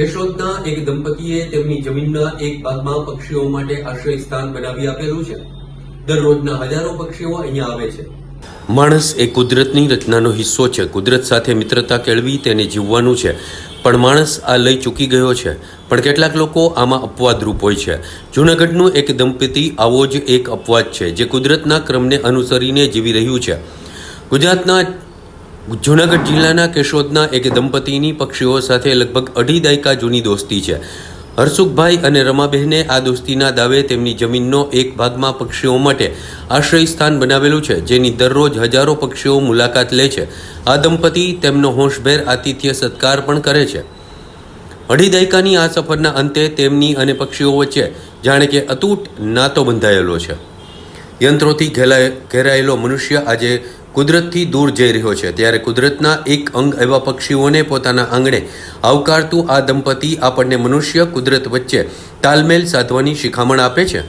કેશોદના એક દંપતીએ તેમની જમીનના એક ભાગમાં પક્ષીઓ માટે આશ્રય સ્થાન બનાવી આપેલું છે. દરરોજના હજારો પક્ષીઓ અહીંયા આવે છે. માણસ એ કુદરતની રચનાનો હિસ્સો છે. કુદરત સાથે મિત્રતા કેળવી તેને જીવવાનું છે. પણ માણસ આ લઈ ચૂકી ગયો છે. પણ કેટલાક લોકો આમાં અપવાદરૂપ હોય છે. જૂનાગઢનું એક દંપતી આવો જ એક અપવાદ છે, જે કુદરતના ક્રમને અનુસરીને જીવી રહ્યું છે. ગુજરાતના જૂનાગઢ જિલ્લાના કેશોદના એક દંપતીની પક્ષીઓ સાથે લગભગ અઢી દાયકા જૂની દોસ્તી છે. હરસુખભાઈ અને રમાબહેને આ દોસ્તીના દાવે તેમની જમીનનો એક ભાગમાં પક્ષીઓ માટે આશ્રય સ્થાન બનાવેલું છે, જેની દરરોજ હજારો પક્ષીઓ મુલાકાત લે છે. આ દંપતી તેમનો હોંશભેર આતિથ્ય સત્કાર પણ કરે છે. અઢી દાયકાની આ સફરના અંતે તેમની અને પક્ષીઓ વચ્ચે જાણે કે અતૂટ નાતો બંધાયેલો છે. યંત્રોથી ઘેરાયેલો મનુષ્ય આજે કુદરતથી દૂર જઈ રહ્યો છે. ત્યારે કુદરતના એક અંગ એવા પક્ષીઓને પોતાના આંગણે આવકારતું આ દંપતી આપણને મનુષ્ય કુદરત વચ્ચે તાલમેલ સાધવાની શિખામણ આપે છે.